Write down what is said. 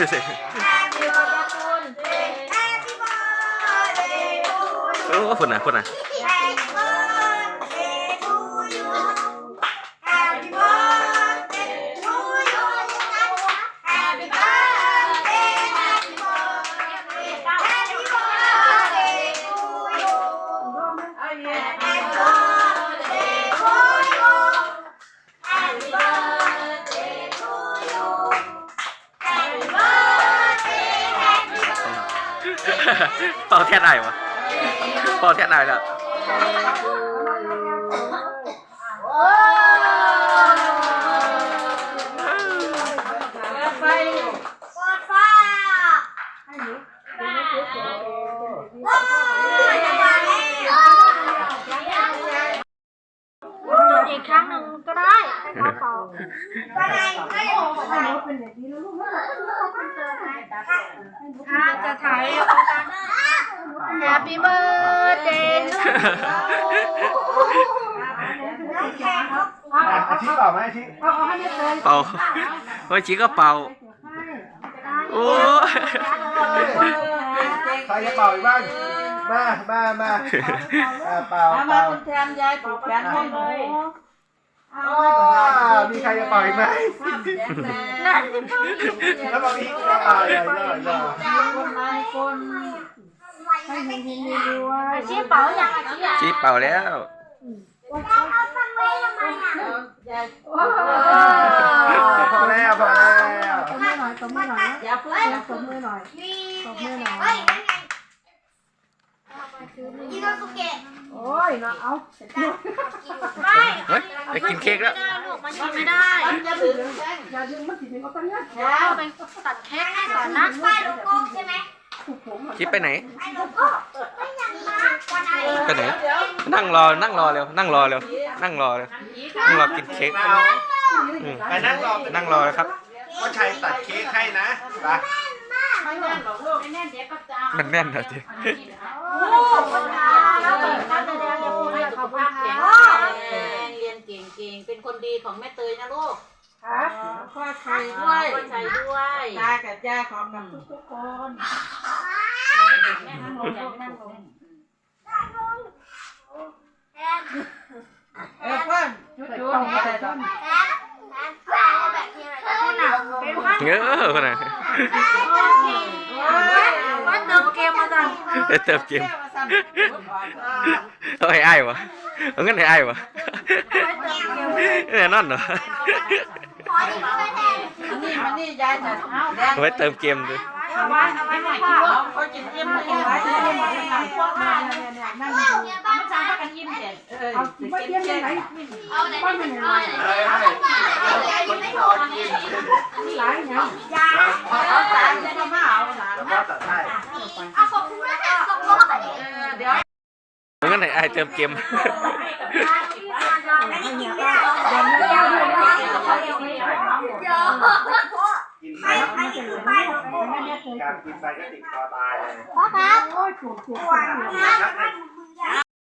ดูสิ Happy birthday Happy birthday to you เป่าแท่ไหนวะเป่าแท่ไหนล่ะไฟปอดฟ้าว้าวจะมาแล้ว อีกครั้งหนึ่งก็ได้ให้เขาเป่าไปไหนไปไหนถ้าจะถ่ายแฮปปี้เบิร์ดเดย์น้องแข็งเอาชีพเปล่าไหมอาชีพเป่าเมื่อกี้ก็เป่า โอ้ ใครจะเป่าอีกบ้าง มามามาอ่าเป่าเอามาเป่าคุณแทนยายปลูกแขนให้เลยอ่ามีใครจะเป่าอีกไหมนั่นแล้วมามีอีกอ่าอย่าอย่าอย่าคนนายคนให้เฮงเฮงรวยอาชีพเป่าอย่างอาชีพชี้เป่าแล้วเอาทำไมทำไมอะยายพอแล้วพอแล้วตบมือหน่อยตบมือหน่อยอย่าเพิ่งตบมือหน่อยมีเฮ้ยนั่นไง อิโนสุเกะโอ้ยเนาะเอาไม่เฮ้ยไปกินเค้กแล้ว ไม่ได้ลูกมันกินไม่ได้อย่าดึงอย่าดึงมันสิถึงเอาตั้งเนี้ยเอาไปตัดเค้กให้ก่อนนะป้ายโลโก้ใช่ไหมคิดไปไหน ไอ้โลโก้ไม่ยังนะวันไหนไปไหน นั่งรอ นั่งรอเร็ว นั่งรอเร็ว นั่งรอเร็ว นั่งรอกินเค้กอืมไปนั่งรอนั่งรอเลยครับ พ่อชัยตัดเค้กให้นะไป ไม่แน่นหรอกลูกไม่แน่นเดี๋ยวก็จะมันแน่นเหรอจีโอ้ค นตาแล้วเปิดการแสดงอย่าพูดให้สุเขาขพัภากพแข็แข็งงแรแรงเรียนเก่งๆ เป็นคนดีของแม่เตยนะลูกครับพ่อชัยด้วยคนใจด้วยตากับยายของกับทุกๆคนแม่นั่งลงนั่งลงแอนเออเพื่อนจุดๆต้องไปต้นแอนแอนแอนแบบนี้อะไรกันน่ะเป็นพันเงอคนน่ะวันเติมเกมมาจังไปเติมเกม เอาให้อ้ายวะเอาเงินให้อ้ายวะเนี่ยนั่นเหรอขอที่ช่วยแทนนี่มันนี่ยายจะเอาไว้เติมเกมด้วยเอาไว้เอาไว้ให้พ่อเอาเขากินเยี่ยมเลยไว้เยี่ยมเลยพวกมาเนี่ยเนี่ยนั่งเรื่องเนี้ยบ้านฉันกันยิ้มเด็ดเออไม่เยี่ยมยังไงเอาไหนไม่เป็นไรเฮ้ยเฮ้ยคนที่รอกินหลายอย่างยาเเอาเงินให้อ้ายเติมเกมการกินไปก็ติดคอตายเลยพ่อครับ